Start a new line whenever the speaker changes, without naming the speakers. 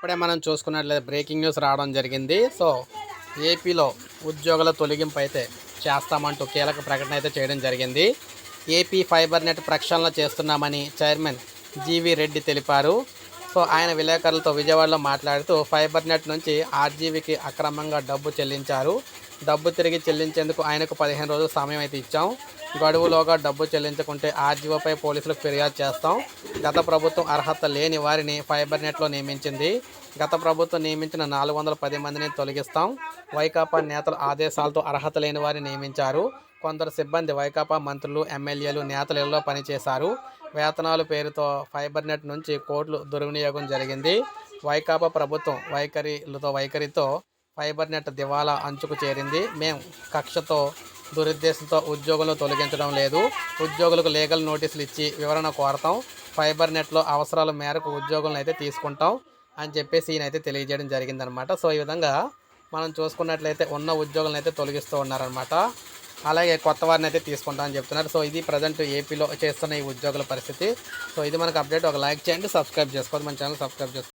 ఇప్పుడే మనం చూసుకున్నట్లయితే బ్రేకింగ్ న్యూస్ రావడం జరిగింది. సో ఏపీలో ఉద్యోగుల తొలగింపు అయితే చేస్తామంటూ కీలక ప్రకటన అయితే చేయడం జరిగింది. ఏపీ ఫైబర్ నెట్ ప్రక్షాళన చేస్తున్నామని చైర్మన్ జీవి రెడ్డి తెలిపారు. సో ఆయన విలేకరులతో విజయవాడలో మాట్లాడుతూ ఫైబర్ నెట్ నుంచి ఆర్జీవీకి అక్రమంగా డబ్బు చెల్లించారు. డబ్బు తిరిగి చెల్లించేందుకు ఆయనకు పదిహేను రోజుల సమయం అయితే ఇచ్చాం. గడువులోగా డబ్బు చెల్లించకుంటే ఆర్జీఓపై పోలీసులకు ఫిర్యాదు చేస్తాం. గత ప్రభుత్వం అర్హత లేని వారిని ఫైబర్ నెట్లో నియమించింది. గత ప్రభుత్వం నియమించిన నాలుగు వందల పది మందిని తొలగిస్తాం. వైకాపా నేతల ఆదేశాలతో అర్హత లేని వారిని నియమించారు. కొందరు సిబ్బంది వైకాపా మంత్రులు ఎమ్మెల్యేలు నేతలలో పనిచేశారు. వేతనాల పేరుతో ఫైబర్ నెట్ నుంచి కోట్లు దుర్వినియోగం జరిగింది. వైకాపా ప్రభుత్వం వైఖరిలతో వైఖరితో ఫైబర్ నెట్ దివాలా అంచుకు చేరింది. మేము కక్షతో దురుద్దేశంతో ఉద్యోగులను తొలగించడం లేదు. ఉద్యోగులకు లీగల్ నోటీసులు ఇచ్చి వివరణ కోరతాం. ఫైబర్ నెట్లో అవసరాల మేరకు ఉద్యోగులను అయితే తీసుకుంటాం అని చెప్పేసి ఈయనైతే అయితే తెలియజేయడం జరిగిందనమాట. సో ఈ విధంగా మనం చూసుకున్నట్లయితే ఉన్న ఉద్యోగులను అయితే తొలగిస్తూ ఉన్నారనమాట. అలాగే కొత్త వారిని అయితే తీసుకుంటామని చెప్తున్నారు. సో ఇది ప్రజెంట్ ఏపీలో చేస్తున్న ఈ ఉద్యోగుల పరిస్థితి. సో ఇది మనకు అప్డేట్ ఒక లైక్ చేయండి సబ్స్క్రైబ్ చేసుకోండి. మన ఛానల్ సబ్స్క్రైబ్ చేసుకోండి.